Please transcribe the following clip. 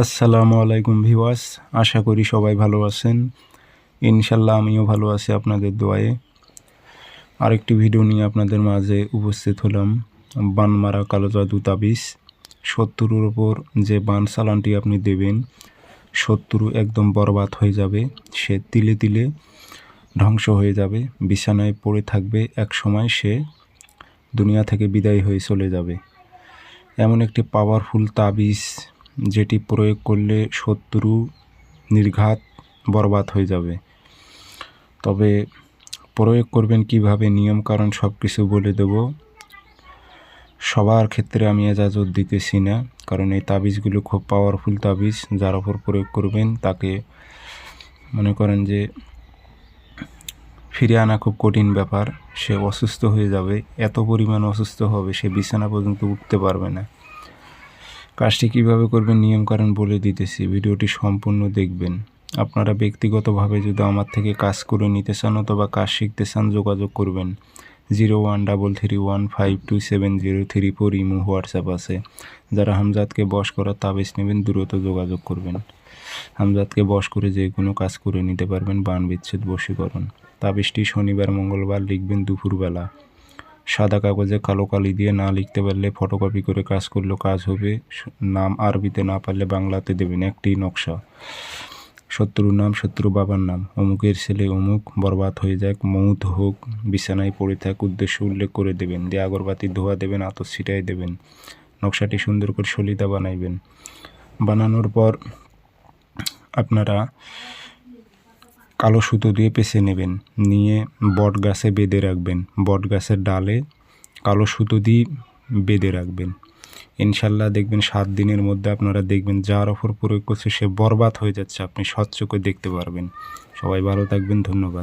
আসসালামু আলাইকুম ভিওয়াস আশা করি সবাই ভালো আছেন। ইনশাল্লাহ আমিও ভালো আছি আপনাদের দোয়ায়ে। আরেকটি ভিডিও নিয়ে আপনাদের মাঝে উপস্থিত হলাম। বানমারা কালো জাদু তাবিজ শত্রুর ওপর যে বান চালানটি আপনি দেবেন শত্রু একদম বরবাদ হয়ে যাবে, সে তিলে তিলে ধ্বংস হয়ে যাবে, বিছানায় পড়ে থাকবে, এক সময় সে দুনিয়া থেকে বিদায় হয়ে চলে যাবে। এমন একটি পাওয়ারফুল তাবিজ যেটি প্রয়োগ করলে শত্রু নির্ঘাত বরবাদ হয়ে যাবে। তবে প্রয়োগ করবেন কীভাবে? নিয়ম, কারণ সব কিছু বলে দেব। সবার ক্ষেত্রে আমি এজাজত দিতেছি না, কারণ এই তাবিজগুলো খুব পাওয়ারফুল তাবিজ, যার ওপর প্রয়োগ করবেন তাকে মনে করেন যে ফিরে আনা খুব কঠিন ব্যাপার। সে অসুস্থ হয়ে যাবে, এত পরিমাণ অসুস্থ হবে, সে বিছানা পর্যন্ত উঠতে পারবে না। কাজটি কীভাবে করবেন নিয়মকানুন বলে দিতেছি। ভিডিওটি সম্পূর্ণ দেখবেন। আপনারা ব্যক্তিগতভাবে যদি আমার থেকে কাজ করে নিতে চান অথবা কাজ শিখতে চান, যোগাযোগ করবেন। Zero one double three one five two seven zero three four imo WhatsApp আছে। যারা হামজাদকে বশ করার তাবিজ নেবেন, দ্রুত যোগাযোগ করবেন। হামজাদকে বশ করে যে কোনো কাজ করে নিতে পারবেন। বান বিচ্ছেদ বশীকরণ। তাবিজটি শনিবার, মঙ্গলবার লিখবেন দুপুরবেলা। সাদা কাগজে কালো কালি দিয়ে না লিখতে পারলে ফটোকপি করে কাজ করলেও কাজ হবে। নাম আরবিতে না পারলে বাংলাতে দেবেন একটি নকশা। শত্রুর নাম শত্রু বাবার নাম। অমুকের ছেলে অমুক, বরবাদ হয়ে যাক, মৌত হোক, বিছানায় পড়ে থাক উদ্দেশ্য উল্লেখ করে দেবেন। দিয়ে আগরবাতি ধোয়া দেবেন আতর ছিটাই দেবেন। নকশাটি সুন্দর করে সলিতা বানাইবেন। বানানোর পর আপনারা কালো সুতো দিয়ে পেঁচে নেবেন। নিয়ে বট গাছে বেঁধে রাখবেন। বট গাছের ডালে কালো সুতো দিয়ে বেঁধে রাখবেন। ইনশাল্লাহ দেখবেন সাত দিনের মধ্যে আপনারা দেখবেন যার ওপর প্রয়োগ করছে সে বরবাদ হয়ে যাচ্ছে। আপনি স্বচ্ছ করে দেখতে পারবেন। সবাই ভালো থাকবেন। ধন্যবাদ।